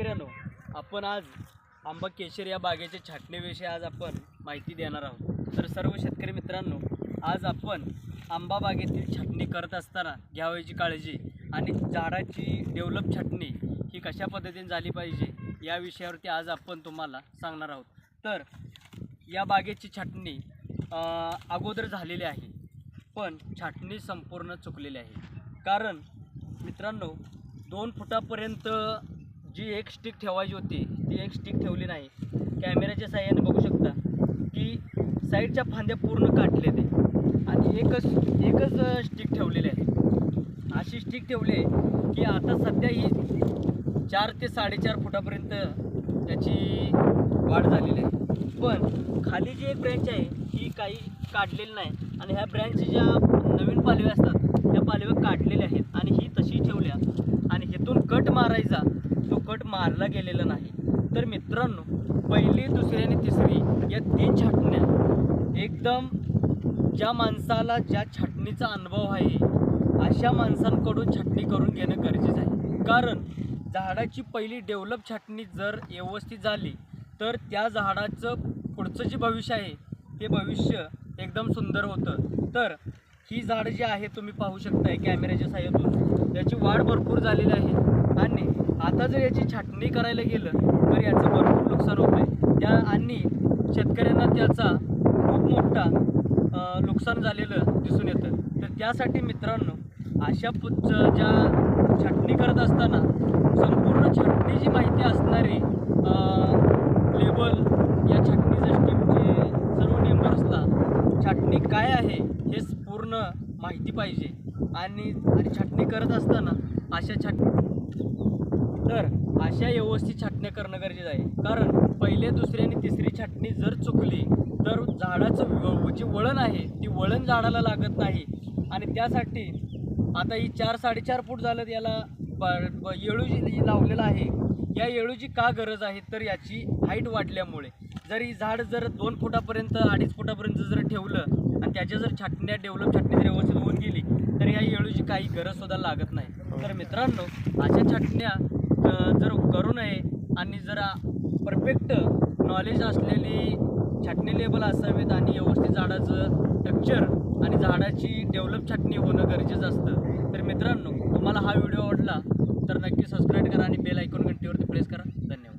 शेतकऱ्यानो आपण आज आंबा केशर या बागेच्या छाटणीविषयी आज आपण माहिती देणार आहोत. तर सर्व शेतकरी मित्रांनो आज आपण आंबा बागेतील छाटणी करत असताना घ्यावयाची काळजी आणि झाडाची डेव्हलप छाटणी ही कशा पद्धतीने झाली पाहिजे या विषयावरती आज आपण तुम्हाला सांगणार आहोत. तर या बागेची छाटणी अगोदर झालेली आहे पण छाटणी संपूर्ण चुकलेली आहे. कारण मित्रांनो दोन फुटापर्यंत जी एक स्टिक ठेवायची होती ती एक स्टिक ठेवली नाही. कॅमेऱ्याच्या साह्याने बघू शकता की साईडच्या फांद्या पूर्ण काटले ते आणि एकच एकच स्टिक ठेवलेली आहे अशी स्टिक ठेवली आहे की आता सध्या ही चार ते साडेचार फुटापर्यंत त्याची वाढ झालेली आहे. पण खाली जी एक ब्रँच आहे ही काही काढलेली नाही. आणि ह्या ब्रँच ज्या नवीन पालव्या असतात त्या पालव्या काढलेल्या आहेत. आणि ही तशी ठेवल्या. आणि हेतून कट मारायचा तो मारला गेलेला नाही. तर मित्रांनो पहिली दुसरी आणि तिसरी या तीन छाटण्या. एकदम ज्या माणसाला ज्या छाटणीचा अनुभव आहे अशा माणसांकडून छाटणी करून घेणं गरजेचं आहे. कारण झाडाची पहिली डेव्हलप छाटणी जर व्यवस्थित झाली तर त्या झाडाचं पुढचं जे भविष्य आहे ते भविष्य एकदम सुंदर होतं. तर ही झाडं जी आहे तुम्ही पाहू शकताय कॅमेऱ्याच्या साह्यातून. त्याची वाढ भरपूर झालेली आहे. आणि आता जर याची छाटणी करायला गेलं तर याचं भरपूर नुकसान होतं आहे. त्या आणि शेतकऱ्यांना त्याचा खूप मोठा नुकसान झालेलं दिसून येतं. तर त्यासाठी मित्रांनो अशा पुच ज्या छाटणी करत असताना संपूर्ण छाटणीची माहिती असणारी लेबल या छाटणीच्या स्टीमचे सर्व मेंबर्सला छाटणी काय आहे हे पूर्ण माहिती पाहिजे. आणि आणि छाटणी करत असताना अशा छाटणी तर अशा व्यवस्थित छाटण्या करणं गरजेचं आहे. कारण पहिले दुसरी आणि तिसरी छाटणी जर चुकली तर झाडाचं जे जी वळण आहे ती वळण झाडाला लागत नाही. आणि त्यासाठी आता ही चार साडेचार फूट झालं याला ब- ब- येळू जी लावलेलं आहे या येळूची का गरज आहे तर याची हाईट वाढल्यामुळे. जर ही झाड जर दोन फुटापर्यंत अडीच फुटापर्यंत जर ठेवलं आणि त्याच्या जर छाटण्या डेव्हलप छाटणी जर व्यवस्थित होऊन गेली तर या येळूची काही गरज सुद्धा लागत नाही. तर मित्रांनो अशा छाटण्या जर करू नये आणि जरा परफेक्ट नॉलेज असलेली छाटणी लेबल असावेत आणि व्यवस्थित झाडाचं टेक्चर आणि झाडाची डेव्हलप छाटणी होणं गरजेचं असतं. तर मित्रांनो तुम्हाला हा व्हिडिओ आवडला तर नक्की सबस्क्राईब करा आणि बेल ऐकून घंटेवरती प्रेस करा. धन्यवाद.